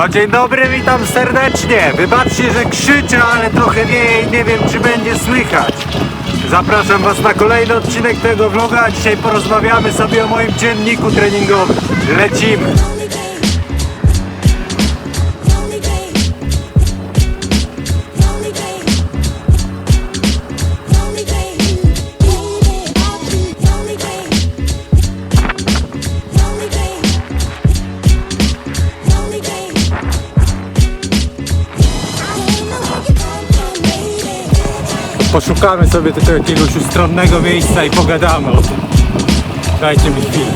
No dzień dobry, witam serdecznie. Wybaczcie, że krzyczę, ale trochę wieje i nie wiem, czy będzie słychać. Zapraszam Was na kolejny odcinek tego vloga, dzisiaj porozmawiamy sobie o moim dzienniku treningowym. Lecimy. Poszukamy sobie tylko jakiegoś ustronnego miejsca i pogadamy o tym. Dajcie mi chwilę.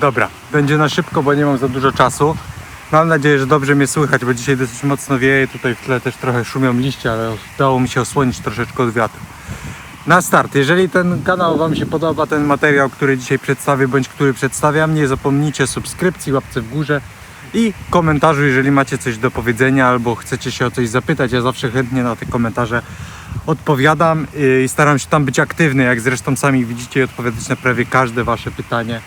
Dobra, będzie na szybko, bo nie mam za dużo czasu. Mam nadzieję, że dobrze mnie słychać, bo dzisiaj dosyć mocno wieje. Tutaj w tle też trochę szumią liście, ale udało mi się osłonić troszeczkę od wiatru. Na start, jeżeli ten kanał Wam się podoba, ten materiał, który dzisiaj przedstawię, bądź który przedstawiam, nie zapomnijcie subskrypcji, łapce w górze i komentarzu, jeżeli macie coś do powiedzenia albo chcecie się o coś zapytać. Ja zawsze chętnie na te komentarze odpowiadam yy, i staram się tam być aktywny, jak zresztą sami widzicie, i odpowiadać na prawie każde Wasze pytanie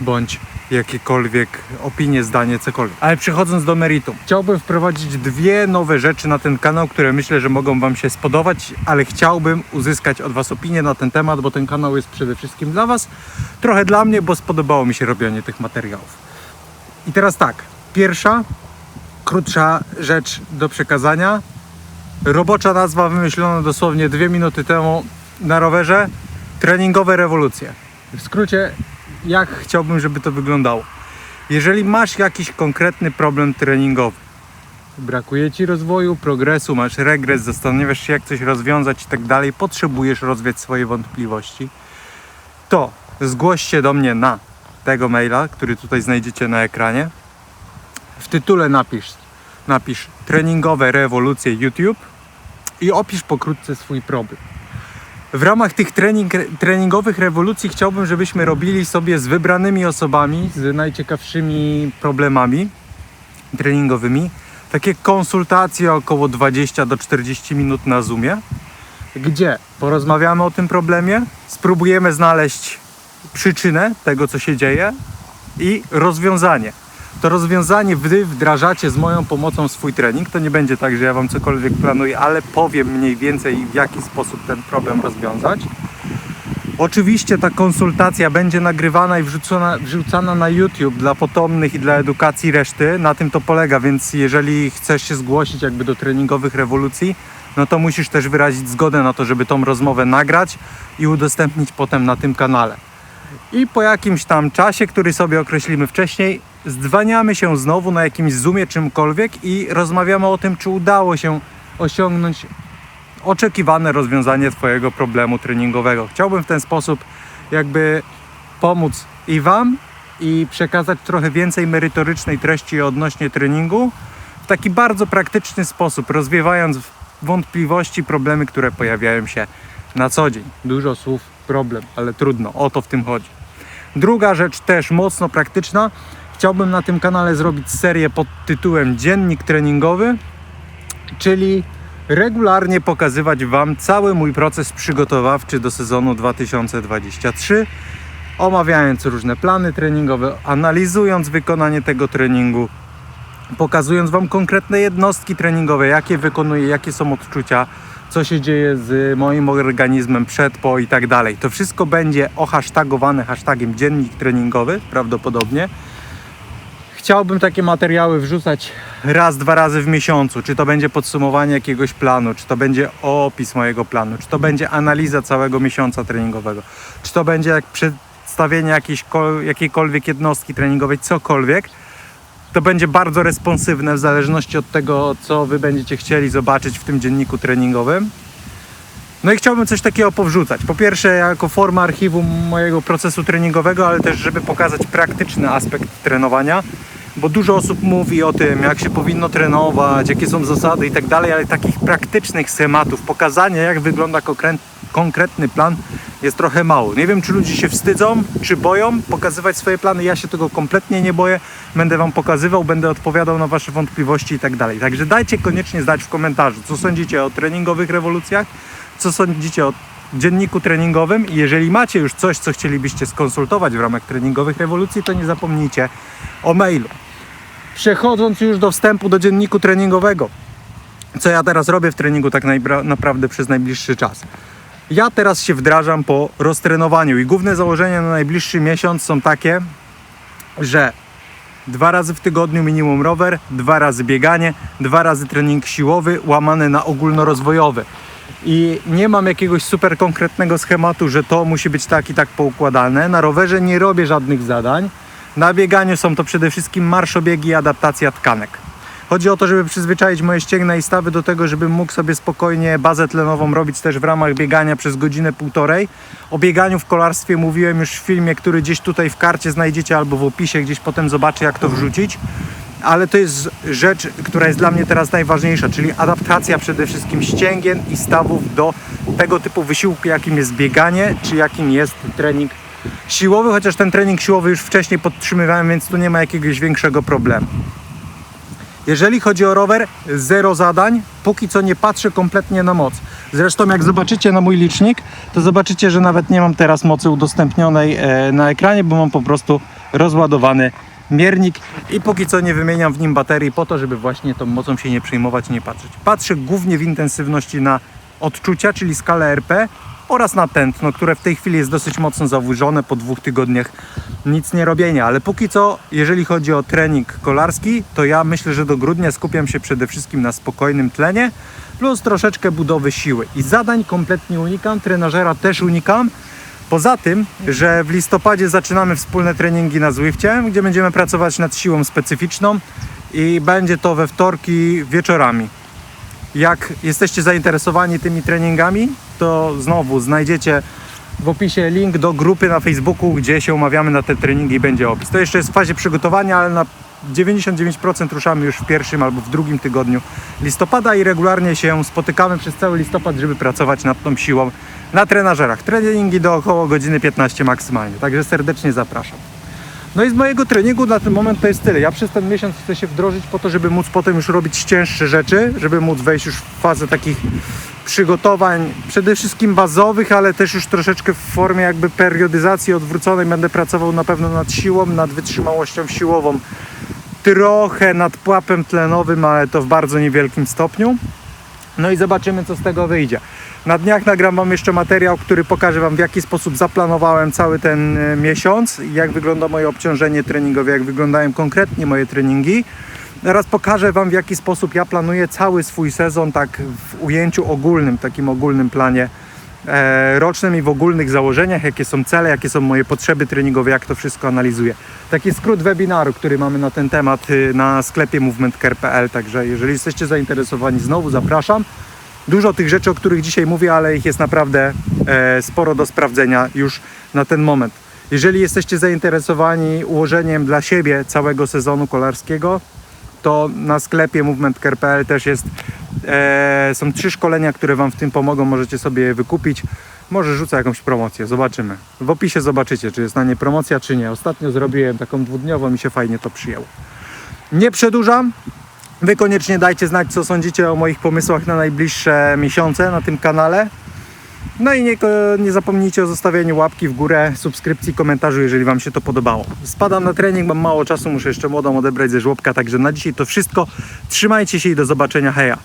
bądź jakiekolwiek opinie, zdanie, cokolwiek. Ale przechodząc do meritum, chciałbym wprowadzić dwie nowe rzeczy na ten kanał, które myślę, że mogą Wam się spodobać, ale chciałbym uzyskać od Was opinię na ten temat, bo ten kanał jest przede wszystkim dla Was, trochę dla mnie, bo spodobało mi się robienie tych materiałów. I teraz tak, pierwsza, krótsza rzecz do przekazania. Robocza nazwa wymyślona dosłownie dwie minuty temu na rowerze. Treningowe rewolucje. W skrócie, jak chciałbym, żeby to wyglądało. Jeżeli masz jakiś konkretny problem treningowy, brakuje ci rozwoju, progresu, masz regres, zastanawiasz się, jak coś rozwiązać i tak dalej, potrzebujesz rozwiać swoje wątpliwości, to zgłoś się do mnie na tego maila, który tutaj znajdziecie na ekranie. W tytule napisz, napisz treningowe rewolucje YouTube i opisz pokrótce swój problem. W ramach tych trening, treningowych rewolucji chciałbym, żebyśmy robili sobie z wybranymi osobami, z najciekawszymi problemami treningowymi, takie konsultacje około 20 do 40 minut na Zoomie, gdzie porozmawiamy o tym problemie, spróbujemy znaleźć przyczynę tego, co się dzieje i rozwiązanie. To rozwiązanie wy wdrażacie z moją pomocą swój trening. To nie będzie tak, że ja Wam cokolwiek planuję, ale powiem mniej więcej w jaki sposób ten problem rozwiązać. Oczywiście ta konsultacja będzie nagrywana i wrzucona, wrzucana na YouTube dla potomnych i dla edukacji reszty. Na tym to polega, więc jeżeli chcesz się zgłosić jakby do treningowych rewolucji, no to musisz też wyrazić zgodę na to, żeby tą rozmowę nagrać i udostępnić potem na tym kanale. I po jakimś tam czasie, który sobie określimy wcześniej, zdwaniamy się znowu na jakimś zoomie czymkolwiek i rozmawiamy o tym, czy udało się osiągnąć oczekiwane rozwiązanie Twojego problemu treningowego. Chciałbym w ten sposób jakby pomóc i Wam i przekazać trochę więcej merytorycznej treści odnośnie treningu w taki bardzo praktyczny sposób, rozwiewając wątpliwości, problemy, które pojawiają się na co dzień. Dużo słów problem, ale trudno, o to w tym chodzi. Druga rzecz też mocno praktyczna. Chciałbym na tym kanale zrobić serię pod tytułem Dziennik treningowy, czyli regularnie pokazywać Wam cały mój proces przygotowawczy do sezonu 2023, omawiając różne plany treningowe, analizując wykonanie tego treningu, pokazując Wam konkretne jednostki treningowe, jakie wykonuję, jakie są odczucia, co się dzieje z moim organizmem przed, po i tak dalej. To wszystko będzie ohasztagowane hashtagiem dziennik treningowy prawdopodobnie. Chciałbym takie materiały wrzucać raz, dwa razy w miesiącu. Czy to będzie podsumowanie jakiegoś planu, czy to będzie opis mojego planu, czy to będzie analiza całego miesiąca treningowego, czy to będzie jak przedstawienie jakiejś, jakiejkolwiek jednostki treningowej, cokolwiek. To będzie bardzo responsywne w zależności od tego, co Wy będziecie chcieli zobaczyć w tym dzienniku treningowym. No i chciałbym coś takiego powrzucać. Po pierwsze, jako forma archiwum mojego procesu treningowego, ale też, żeby pokazać praktyczny aspekt trenowania, bo dużo osób mówi o tym, jak się powinno trenować, jakie są zasady i tak dalej, ale takich praktycznych schematów, pokazania, jak wygląda konkre- konkretny plan, jest trochę mało. Nie wiem, czy ludzie się wstydzą, czy boją pokazywać swoje plany. Ja się tego kompletnie nie boję. Będę Wam pokazywał, będę odpowiadał na Wasze wątpliwości i tak dalej. Także dajcie koniecznie znać w komentarzu, co sądzicie o treningowych rewolucjach, co sądzicie o dzienniku treningowym i jeżeli macie już coś, co chcielibyście skonsultować w ramach treningowych rewolucji, to nie zapomnijcie o mailu. Przechodząc już do wstępu do dzienniku treningowego, co ja teraz robię w treningu tak naprawdę przez najbliższy czas. Ja teraz się wdrażam po roztrenowaniu i główne założenia na najbliższy miesiąc są takie, że dwa razy w tygodniu minimum rower, dwa razy bieganie, dwa razy trening siłowy łamany na ogólnorozwojowy. I nie mam jakiegoś super konkretnego schematu, że to musi być tak i tak poukładane. Na rowerze nie robię żadnych zadań. Na bieganiu są to przede wszystkim marszobiegi i adaptacja tkanek. Chodzi o to, żeby przyzwyczaić moje ścięgna i stawy do tego, żebym mógł sobie spokojnie bazę tlenową robić też w ramach biegania przez godzinę, półtorej. O bieganiu w kolarstwie mówiłem już w filmie, który gdzieś tutaj w karcie znajdziecie albo w opisie, gdzieś potem zobaczę jak to wrzucić. Ale to jest rzecz, która jest dla mnie teraz najważniejsza, czyli adaptacja przede wszystkim ścięgien i stawów do tego typu wysiłku, jakim jest bieganie, czy jakim jest trening siłowy, chociaż ten trening siłowy już wcześniej podtrzymywałem, więc tu nie ma jakiegoś większego problemu. Jeżeli chodzi o rower, zero zadań. Póki co nie patrzę kompletnie na moc. Zresztą jak zobaczycie na mój licznik, to zobaczycie, że nawet nie mam teraz mocy udostępnionej e, na ekranie, bo mam po prostu rozładowany miernik i póki co nie wymieniam w nim baterii po to, żeby właśnie tą mocą się nie przejmować, nie patrzeć. Patrzę głównie w intensywności na odczucia, czyli skalę RP oraz na tętno, które w tej chwili jest dosyć mocno zawyżone po dwóch tygodniach nic nie robienia, ale póki co, jeżeli chodzi o trening kolarski, to ja myślę, że do grudnia skupiam się przede wszystkim na spokojnym tlenie plus troszeczkę budowy siły i zadań kompletnie unikam, trenażera też unikam. Poza tym, że w listopadzie zaczynamy wspólne treningi na Zwifcie, gdzie będziemy pracować nad siłą specyficzną i będzie to we wtorki wieczorami. Jak jesteście zainteresowani tymi treningami, to znowu znajdziecie w opisie link do grupy na Facebooku, gdzie się umawiamy na te treningi i będzie opis. To jeszcze jest w fazie przygotowania, ale na 99% ruszamy już w pierwszym albo w drugim tygodniu listopada i regularnie się spotykamy przez cały listopad, żeby pracować nad tą siłą na trenażerach. Treningi do około godziny 15 maksymalnie, także serdecznie zapraszam. No i z mojego treningu na ten moment to jest tyle. Ja przez ten miesiąc chcę się wdrożyć po to, żeby móc potem już robić cięższe rzeczy, żeby móc wejść już w fazę takich przygotowań, przede wszystkim bazowych, ale też już troszeczkę w formie jakby periodyzacji odwróconej. Będę pracował na pewno nad siłą, nad wytrzymałością siłową, trochę nad pułapem tlenowym, ale to w bardzo niewielkim stopniu. No i zobaczymy, co z tego wyjdzie. Na dniach nagram Wam jeszcze materiał, który pokaże Wam, w jaki sposób zaplanowałem cały ten e, miesiąc, jak wygląda moje obciążenie treningowe, jak wyglądają konkretnie moje treningi. Teraz pokażę Wam, w jaki sposób ja planuję cały swój sezon, tak w ujęciu ogólnym, takim ogólnym planie e, rocznym i w ogólnych założeniach, jakie są cele, jakie są moje potrzeby treningowe, jak to wszystko analizuję. Taki skrót webinaru, który mamy na ten temat y, na sklepie movementcare.pl, także jeżeli jesteście zainteresowani, znowu zapraszam. Dużo tych rzeczy, o których dzisiaj mówię, ale ich jest naprawdę e, sporo do sprawdzenia już na ten moment. Jeżeli jesteście zainteresowani ułożeniem dla siebie całego sezonu kolarskiego, to na sklepie movementcare.pl też jest, e, są trzy szkolenia, które Wam w tym pomogą, możecie sobie je wykupić. Może rzucę jakąś promocję, zobaczymy. W opisie zobaczycie, czy jest na nie promocja, czy nie. Ostatnio zrobiłem taką dwudniową, mi się fajnie to przyjęło. Nie przedłużam. Wy koniecznie dajcie znać, co sądzicie o moich pomysłach na najbliższe miesiące na tym kanale. No i nie, nie zapomnijcie o zostawieniu łapki w górę, subskrypcji, komentarzu, jeżeli Wam się to podobało. Spadam na trening, mam mało czasu, muszę jeszcze młodą odebrać ze żłobka, także na dzisiaj to wszystko. Trzymajcie się i do zobaczenia, heja!